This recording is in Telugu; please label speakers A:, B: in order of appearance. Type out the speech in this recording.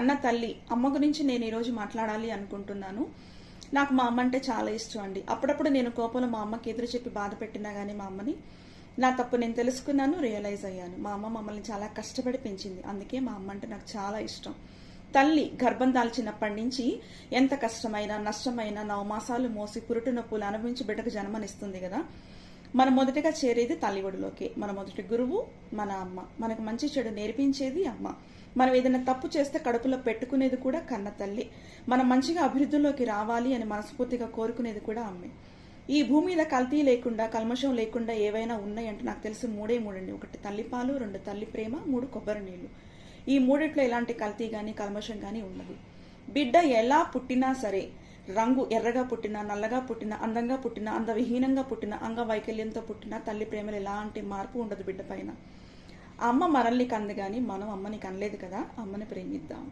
A: అన్న తల్లి అమ్మ గురించి నేను ఈరోజు మాట్లాడాలి అనుకుంటున్నాను. నాకు మా అమ్మ అంటే చాలా ఇష్టం అండి. అప్పుడప్పుడు నేను కోపంలో మా అమ్మకి ఎదురు చెప్పి బాధ పెట్టినా కానీ మా అమ్మని నా తప్పు నేను తెలుసుకున్నాను రియలైజ్ అయ్యాను. మా అమ్మ మమ్మల్ని చాలా కష్టపడి పెంచింది. అందుకే మా అమ్మ అంటే నాకు చాలా ఇష్టం. తల్లి గర్భం దాల్చినప్పటి నుంచి ఎంత కష్టమైనా నష్టమైనా నవమాసాలు మోసి పురుటు నొప్పులు అనుభవించి బిడ్డకు జన్మనిస్తుంది కదా. మనం మొదటగా చేరేది తల్లిఒడిలోకి మన మొదటి గురువు మన అమ్మ. మనకు మంచి చెడు నేర్పించేది అమ్మ. మనం ఏదైనా తప్పు చేస్తే కడుపులో పెట్టుకునేది కూడా కన్న తల్లి. మనం మంచిగా అభివృద్ధిలోకి రావాలి అని మనస్ఫూర్తిగా కోరుకునేది కూడా అమ్మే. ఈ భూమి మీద కల్తీ లేకుండా కల్మషం లేకుండా ఏవైనా ఉన్నాయంటే నాకు తెలిసి మూడే మూడండి. ఒకటి తల్లిపాలు రెండు తల్లి ప్రేమ మూడు కొబ్బరి నీళ్ళు. ఈ మూడిట్లో ఎలాంటి కల్తీ కానీ కల్మషం కానీ ఉండదు. బిడ్డ ఎలా పుట్టినా సరే రంగు ఎర్రగా పుట్టినా నల్లగా పుట్టినా అందంగా పుట్టినా అందవిహీనంగా పుట్టినా అంగవైకల్యంతో పుట్టినా తల్లి ప్రేమలో ఎలాంటి మార్పు ఉండదు బిడ్డ పైన. అమ్మ మనల్ని కంది కానీ మనం అమ్మని కనలేదు కదా అమ్మని ప్రేమిద్దాం.